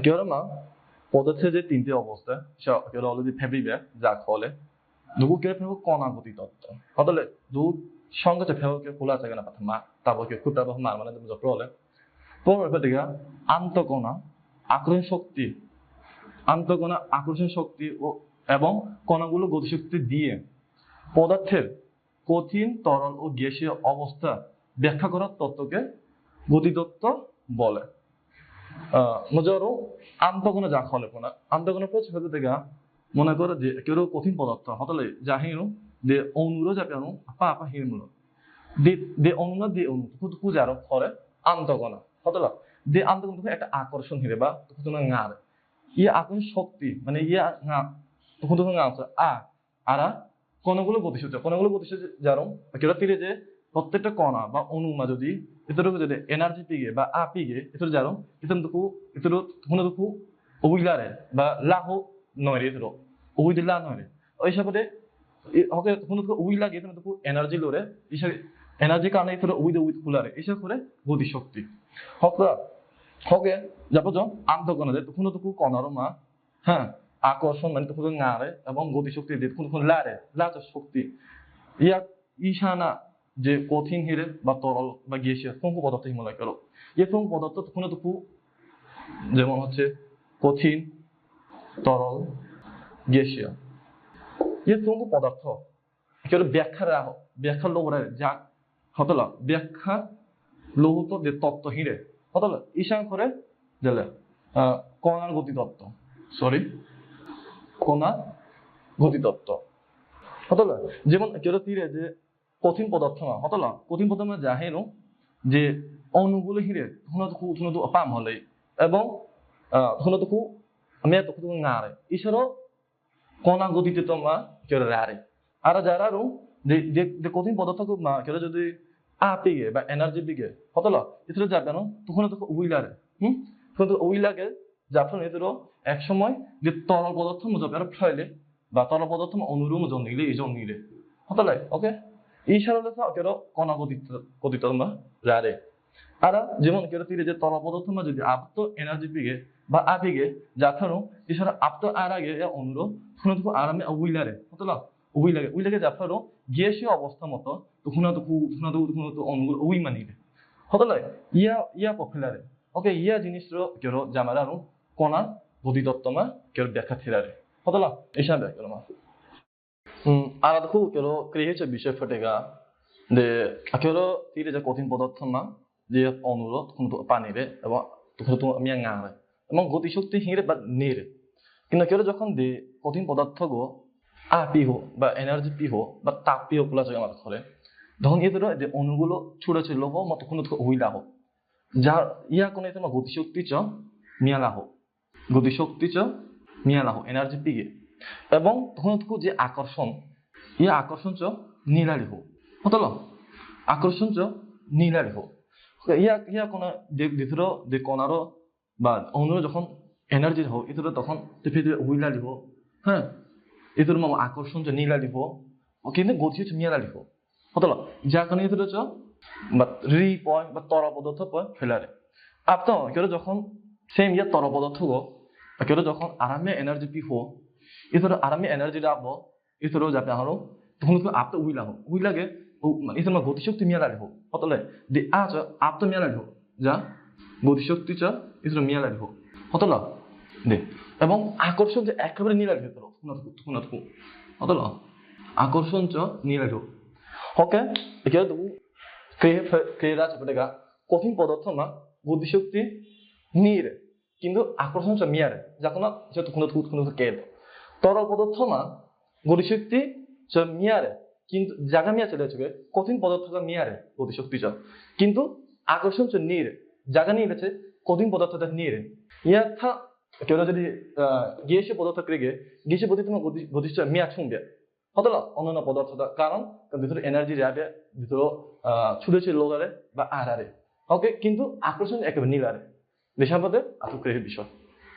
그러면 পদার্থের তিনটি অবস্থা সেটা অলরেডি ভেবিবে যা খলে 누구께 배우 꺼나고 있었다. 어떨래 누 성가자 배우게 골라자거나 같은 말 তারপরে খুব তারপর মার মানে তুমি যত হলে পরের দিকে আন্তকোনা আকর্ষণ শক্তি আন্তকোনা আকর্ষণ শক্তি ও এবং কণাগুলো গতিশক্তি দিয়ে পদার্থের কঠিন তরল ও গ্যাসীয় অবস্থা ব্যাখ্যা করার তত্ত্বকে গতিতত্ত্ব বলে মজারও আন্তগুণে যা খলে খলেপনা আন্তগুণ প্রচ হতে মনে করে যে কেউ কঠিন পদার্থ হতলে যা হিনু দে অনুর যা কেন আপা আপা হিরমূল দে দে অনুনা দে অনু খুদ কুজারো খরে আন্তগণ হতলে দে আন্তগুণ একটা আকর্ষণ হিরে বা খুদনা আর ইয়ে আকর্ষণ শক্তি মানে ইয়ে খুদনা আছে আ, আরা কণগুলো গতিসূচক কণগুলো গতিসূচক যারম কেউ তীরে যে প্রত্যেকটা কণা বা অনুমা যদি এতটুকু যদি এনার্জি পিগে বা আ পিগে এতটুকু যারো এতটুকু এতটুকু কোনোটুকু অবিলারে বা লাহো নয় রে এতটুকু অবিদি লা নয় রে ওই সাথে হকে কোনোটুকু উই লাগে এতটুকু এনার্জি লোরে ইসে এনার্জি কারণে এতটুকু উইদ উইদ কুলারে এসে করে গতি শক্তি। হকরা, হকে, যাব য আন্তঃকণা যে কোনোটুকু কণারও মা হ্যাঁ মানে তখন ngaরে এবং গতি শক্তি কোন কোন লারে লাচ শক্তি। ইয়া ইশানা যে কঠিন হিরে বা তরল বা গ্যাসীয় শঙ্কু পদার্থ হিমালয় করো এই শঙ্কু পদার্থ কোনো টুকু যেমন হচ্ছে কঠিন, তরল, গ্যাসীয়। এই শঙ্কু পদার্থ কেউ ব্যাখ্যা রাহ ব্যাখ্যা লোহরে যা হতলা ব্যাখ্যা লৌহত যে তত্ত্ব হিরে হতলা ঈশান করে দিলে কণার গতি তত্ত্ব সরি কণার গতি তত্ত্ব হতলা যেমন কেউ তীরে যে কঠিন পদার্থ না হতলা কঠিন পদার্থ যাহেনো যে অণুগুলো হিরে ধুনতুকু ধুনতু পাম হলে এবং ধুনতুকু আমি এত কুতু ngaরে ইশারো কণা গতিতে তোমা কেউ রারে আর যারা রু যে যে যে কঠিন পদার্থ মা কেউ যদি আ পিগে বা এনার্জি পিগে হতলা ইসরে যাবে না তখন তো উইলারে হুম? তখন তো উইলাগে যাফন এদের এক সময় যে তরল পদার্থ মুজাবে আর ফ্লাইলে বা তরল পদার্থ অনুরূপ জন নিলে এই জন নিলে হতলাই ওকে 이샤를해서 어깨로 거나 고디더마 라레 আরা যেমন কেউ তীরে যে তরল পদার্থ মা যদি আপ্ত এনার্জি পিগে বা আপিগে যাথানো ইশারা আপ্ত আর আগে অনুরো শুনে তো আরামে উইলারে হতলা উইলাগে উইলাগে যাফারো গ্যাসীয় অবস্থা মতো তো শুনা তো শুনা তো শুনা তো অনুগুলো উই মানিবে হতলা ইয়া ইয়া পপুলারে ওকে ইয়া জিনিসর কেউ জামারানো কোনা গতিতত্ত্বমা কেউ ব্যাখ্যা থিরারে হতলা ইশা ব্যাখ্যা うんあなた皇居のクリエイチャービショップテがであけろティレジャコティンポダットナであのろこのパネレはところとみやがれ এবং গতিশক্তি হিংড়ে বা নের কিন্তু কেউ যখন দে, কঠিন পদার্থ গো আ পি হো, বা এনার্জি পি হো, বা তাপ পি হো পোলা আমার ধরে তখন এ ধরো, যে অনুগুলো ছুটে ছিল হো মত কোনো হইলা হো। যার, ইয়া কোনো তোমার গতিশক্তি চ মিয়ালা হো। গতিশক্তি চ মিয়ালা হো এনার্জি পিগে এবং ତୁମକୁ ଯେ ଆକର୍ଷଣ ଇଏ ଆକର୍ଷଣ ଚ ନିରାଳି ହଉ ହତଲ ଆକର୍ଷଣ ଚ নিরাড়ি হো ইয়া ইয়া কোনা দিথুর দে কোনারো বা অন্য যখন এনার্জি হো ইতুর তখন পৃথিবী উইলাড়ি হো হ্যাঁ? ইতুর মাম আকর্ষণ যে নিলাড়ি হো কিন্তু গতি হচ্ছে মিয়ালাড়ি হো হতল যা কারণে ইতুর চ বা রি পয় বা তর পদার্থ পয় ফেলারে। আপ তো কেউ যখন সেম ইয়া তর পদার্থ গো কেউ যখন আরামে এনার্জি পি হো 이서로 아람이 에너지를 하고 উই 잡다하로 동서 앞도 우일라고 우일라게 이서만 보티 쇼트 미야라고 어떨래 데 아저 앞도 미야라고 যা গতিশক্তি 쇼트 자 이서로 미야라고 어떨라 দে এবং আকর্ষণ যে একেবারে নিরালি ভেতর শুনাতকু অতল আকর্ষণ চ নিরালি ওকে এখানে তবু ক্রে ক্রেরা গা কঠিন পদার্থ মা বুদ্ধিশক্তি নিয়ে কিন্তু আকর্ষণ চ মিয়ারে যখন যত কোনো কোনো কেদ তরল পদার্থ না গতিশক্তি মিয়ারে। কিন্তু জাগা মিয়া চলে যাচ্ছে কঠিন পদার্থটা মিয়ারে গতিশক্তিটা কিন্তু আকর্ষণ চ নির, জাগা নিয়ে গেছে কঠিন পদার্থটা নিয়ে ইয়াথা, কেউ যদি গ্যাসীয় পদার্থ গিয়েছে প্রতি পদার্থ গতিষ্ঠ মিয়া ছুঁবে অথবা অন্যান্য পদার্থটা কারণ ভিতরে এনার্জি রাবে ভিতরে ছুটেছে লোগারে বা আরারে ওকে কিন্তু আকর্ষণ একেবারে নীলারে। পদে আতক্রিয়ের বিষয়।